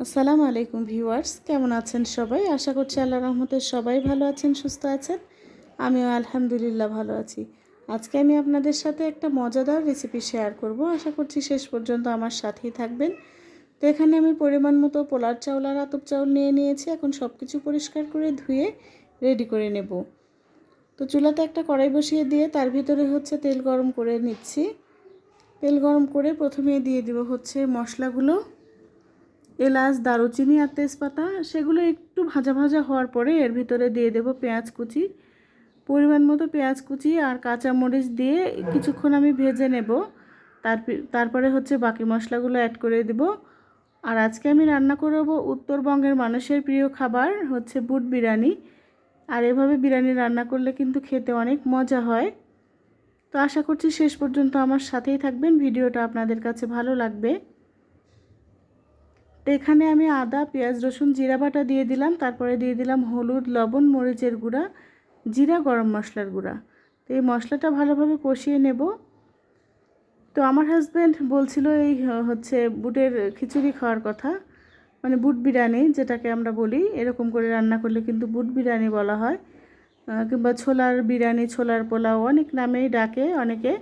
আসসালামু আলাইকুম ভিউয়ার্স, কেমন আছেন সবাই? আশা করছি আল্লাহ রহমতের সবাই ভালো আছেন, সুস্থ আছেন। আমিও আলহামদুলিল্লাহ ভালো আছি। আজকে আমি আপনাদের সাথে একটা মজাদার রেসিপি শেয়ার করব। আশা করছি শেষ পর্যন্ত আমার সাথেই থাকবেন। তো এখানে আমি পরিমাণ মতো পোলার চাউল আর আতপ চাউল নিয়ে নিয়েছি। এখন সব কিছু পরিষ্কার করে ধুয়ে রেডি করে নেব। তো চুলাতে একটা কড়াই বসিয়ে দিয়ে তার ভিতরে হচ্ছে তেল গরম করে নিচ্ছি। তেল গরম করে প্রথমে দিয়ে দিব হচ্ছে মশলাগুলো। এলাচ, দারুচিনি আর তেজপাতা, সেগুলো একটু ভাজা ভাজা হওয়ার পরে এর ভিতরে দিয়ে দেব পেঁয়াজ কুচি। পরিমাণ মতো পেঁয়াজ কুচি আর কাঁচা মরিচ দিয়ে কিছুক্ষণ আমি ভেজে নেব। তার তারপরে হচ্ছে বাকি মশলাগুলো অ্যাড করে দেব। আর আজকে আমি রান্না করব উত্তরবঙ্গের মানুষের প্রিয় খাবার হচ্ছে বুট বিরিয়ানি। আর এভাবে বিরিয়ানি রান্না করলে কিন্তু খেতে অনেক মজা হয়। তো আশা করছি শেষ পর্যন্ত আমার সাথেই থাকবেন। ভিডিওটা আপনাদের কাছে ভালো লাগবে। তো এখানে আমি আদা, পেঁয়াজ, রসুন, জিরা বাটা দিয়ে দিলাম। তারপরে দিয়ে দিলাম হলুদ, লবণ, মরিচের গুঁড়া, জিরা, গরম মশলার গুঁড়া। তো এই মশলাটা ভালোভাবে কষিয়ে নেব। তো আমার হাজব্যান্ড বলছিল এই হচ্ছে বুটের খিচুড়ি খাওয়ার কথা মানে বুট বিরিয়ানি যেটাকে আমরা বলি। এরকম করে রান্না করলে কিন্তু বুট বিরিয়ানি বলা হয়। কিংবা ছোলার বিরিয়ানি, ছোলার পোলাও অনেক নামেই ডাকে অনেকে।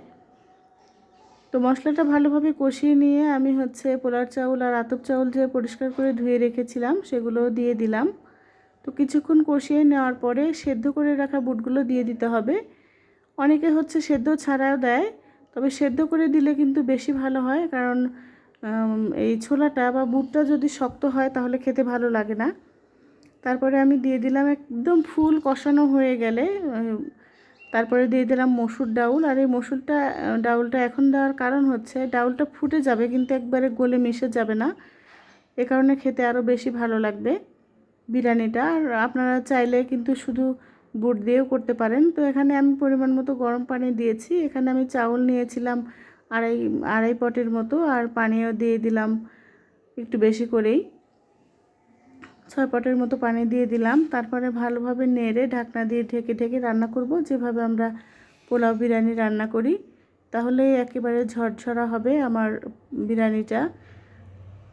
তো মশলাটা ভালোভাবে কষিয়ে নিয়ে আমি হচ্ছে পোলার চাউল আর আতপ চাউল যে পরিষ্কার করে ধুয়ে রেখেছিলাম সেগুলো দিয়ে দিলাম। তো কিছুক্ষণ কষিয়ে নেওয়ার পরে সেদ্ধ করে রাখা বুটগুলো দিয়ে দিতে হবে। অনেকে হচ্ছে সেদ্ধ ছাড়াও দেয়, তবে সেদ্ধ করে দিলে কিন্তু বেশি ভালো হয়, কারণ এই ছোলাটা বা বুটটা যদি শক্ত হয় তাহলে খেতে ভালো লাগে না। তারপরে আমি দিয়ে দিলাম একদম ফুল কষানো হয়ে গেলে তারপরে দিয়ে দিলাম মসুর ডাউল। আর এই মসুরটা ডাউলটা এখন দেওয়ার কারণ হচ্ছে ডাউলটা ফুটে যাবে কিন্তু একবারে গলে মিশে যাবে না। এ কারণে খেতে আরও বেশি ভালো লাগবে বিরিয়ানিটা। আর আপনারা চাইলে কিন্তু শুধু বুট দিয়েও করতে পারেন। তো এখানে আমি পরিমাণ মতো গরম পানি দিয়েছি। এখানে আমি চাউল নিয়েছিলাম আড়াই আড়াই পটের মতো। আর পানিও দিয়ে দিলাম একটু বেশি করেই। ছয় পটের মতো পানি দিয়ে দিলাম। তারপরে ভালোভাবে নেড়ে ঢাকনা দিয়ে ঢেকে ঢেকে রান্না করব। যেভাবে আমরা পোলাও বিরিয়ানি রান্না করি, তাহলে একেবারে ঝরঝরা হবে আমার বিরিয়ানিটা।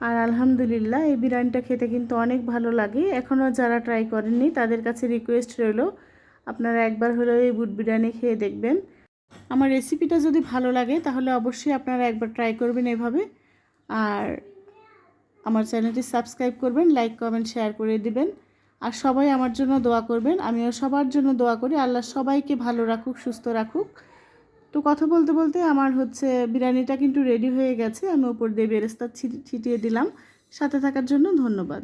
আর আলহামদুলিল্লাহ, এই বিরিয়ানিটা খেতে কিন্তু অনেক ভালো লাগে। এখনও যারা ট্রাই করেননি, তাদের কাছে রিকোয়েস্ট রইল, আপনারা একবার হলেও এই বুট বিরিয়ানি খেয়ে দেখবেন। আমার রেসিপিটা যদি ভালো লাগে, তাহলে অবশ্যই আপনারা একবার ট্রাই করবেন এভাবে। আর আমার চ্যানেলটি সাবস্ক্রাইব করবেন, লাইক, কমেন্ট, শেয়ার করে দিবেন। আর সবাই আমার জন্য দোয়া করবেন। আমিও সবার জন্য দোয়া করি। আল্লাহ সবাইকে ভালো রাখুক, সুস্থ রাখুক। তো কথা বলতে বলতে আমার হচ্ছে বিরিয়ানিটা কিন্তু রেডি হয়ে গেছে। আমি ওপর দিয়ে বেরেস্তা ছিটিয়ে দিলাম। সাথে থাকার জন্য ধন্যবাদ।